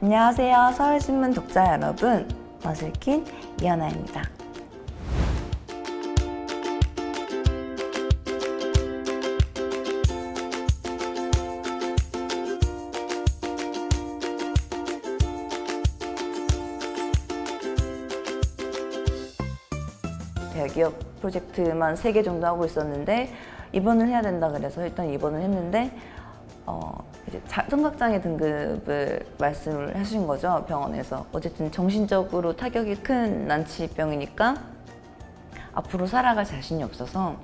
안녕하세요. 서울신문 독자 여러분. 머슬킨 이연아입니다. 대기업 프로젝트만 3개 정도 하고 있었는데 입원을 해야 된다 그래서 일단 입원을 했는데 어 이제 자- 청각장애 등급을 말씀을 하신 거죠 병원에서 어쨌든 정신적으로 타격이 큰 난치병이니까 앞으로 살아갈 자신이 없어서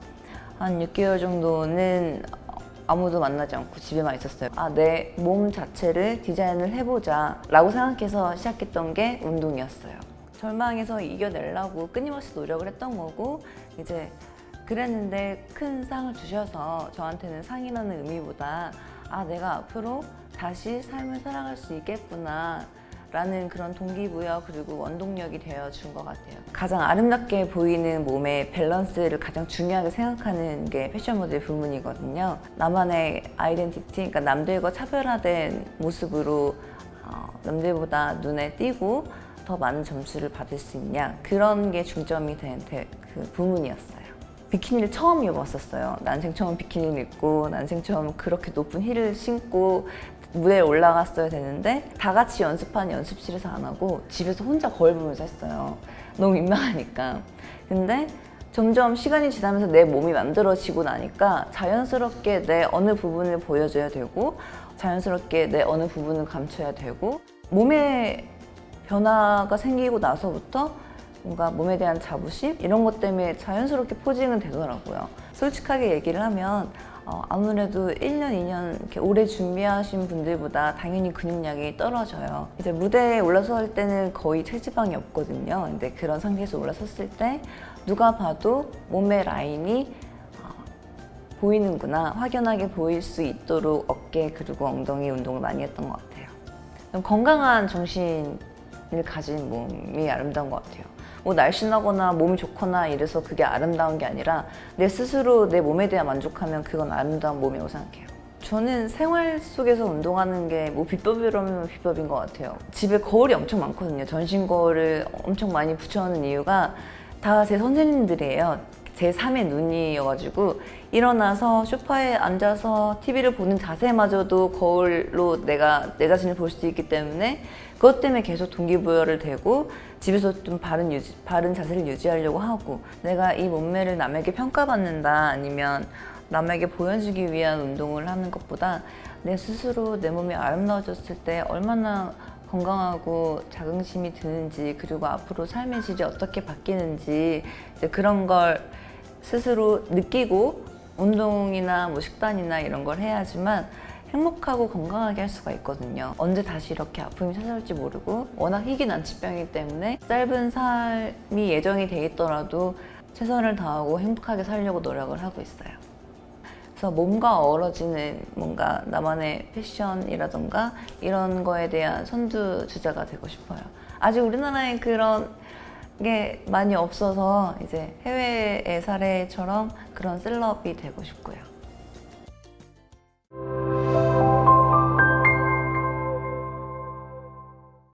한 6개월 정도는 아무도 만나지 않고 집에만 있었어요. 아, 내 몸 자체를 디자인을 해보자 라고 생각해서 시작했던 게 운동이었어요. 절망에서 이겨내려고 끊임없이 노력을 했던 거고, 이제 그랬는데 큰 상을 주셔서 저한테는 상이라는 의미보다 아, 내가 앞으로 다시 삶을 살아갈 수 있겠구나. 라는 그런 동기부여 그리고 원동력이 되어 준 것 같아요. 가장 아름답게 보이는 몸의 밸런스를 가장 중요하게 생각하는 게 패션 모델 부문이거든요. 나만의 아이덴티티, 그러니까 남들과 차별화된 모습으로 어, 남들보다 눈에 띄고 더 많은 점수를 받을 수 있냐 그런 게 중점이 된 그 부문이었어요. 비키니를 처음 입었었어요. 난생 처음 비키니를 입고 난생 처음 그렇게 높은 힐을 신고 무대에 올라갔어야 되는데 다 같이 연습한 연습실에서 안 하고 집에서 혼자 거울 보면서 했어요. 너무 민망하니까. 근데 점점 시간이 지나면서 내 몸이 만들어지고 나니까 자연스럽게 내 어느 부분을 보여줘야 되고 자연스럽게 내 어느 부분을 감춰야 되고 몸에 변화가 생기고 나서부터 뭔가 몸에 대한 자부심 이런 것 때문에 자연스럽게 포징은 되더라고요. 솔직하게 얘기를 하면 어, 아무래도 1년, 2년 이렇게 오래 준비하신 분들보다 당연히 근육량이 떨어져요. 이제 무대에 올라설 때는 거의 체지방이 없거든요. 근데 그런 상태에서 올라섰을 때 누가 봐도 몸의 라인이 어, 보이는구나, 확연하게 보일 수 있도록 어깨 그리고 엉덩이 운동을 많이 했던 것 같아요. 좀 건강한 정신을 가진 몸이 아름다운 것 같아요. 뭐 날씬하거나 몸이 좋거나 이래서 그게 아름다운 게 아니라 내 스스로 내 몸에 대한 만족하면 그건 아름다운 몸이라고 생각해요. 저는 생활 속에서 운동하는 게 뭐 비법이라면 비법인 것 같아요. 집에 거울이 엄청 많거든요. 전신 거울을 엄청 많이 붙여놓는 이유가 다 제 선생님들이에요. 제 3의 눈이어가지고 일어나서 소파에 앉아서 TV를 보는 자세마저도 거울로 내가 내 자신을 볼 수 있기 때문에 그것 때문에 계속 동기부여를 되고 집에서 좀 바른 유지, 바른 자세를 유지하려고 하고 내가 이 몸매를 남에게 평가받는다 아니면 남에게 보여주기 위한 운동을 하는 것보다 내 스스로 내 몸이 아름다워졌을 때 얼마나 건강하고 자긍심이 드는지 그리고 앞으로 삶의 질이 어떻게 바뀌는지 그런 걸 스스로 느끼고 운동이나 뭐 식단이나 이런 걸 해야지만 행복하고 건강하게 할 수가 있거든요. 언제 다시 이렇게 아픔이 찾아올지 모르고 워낙 희귀 난치병이기 때문에 짧은 삶이 예정이 돼 있더라도 최선을 다하고 행복하게 살려고 노력을 하고 있어요. 그래서 몸과 어우러지는 뭔가 나만의 패션이라던가 이런 거에 대한 선두 주자가 되고 싶어요. 아직 우리나라에 그런 게 많이 없어서 이제 해외의 사례처럼 그런 셀럽이 되고 싶고요.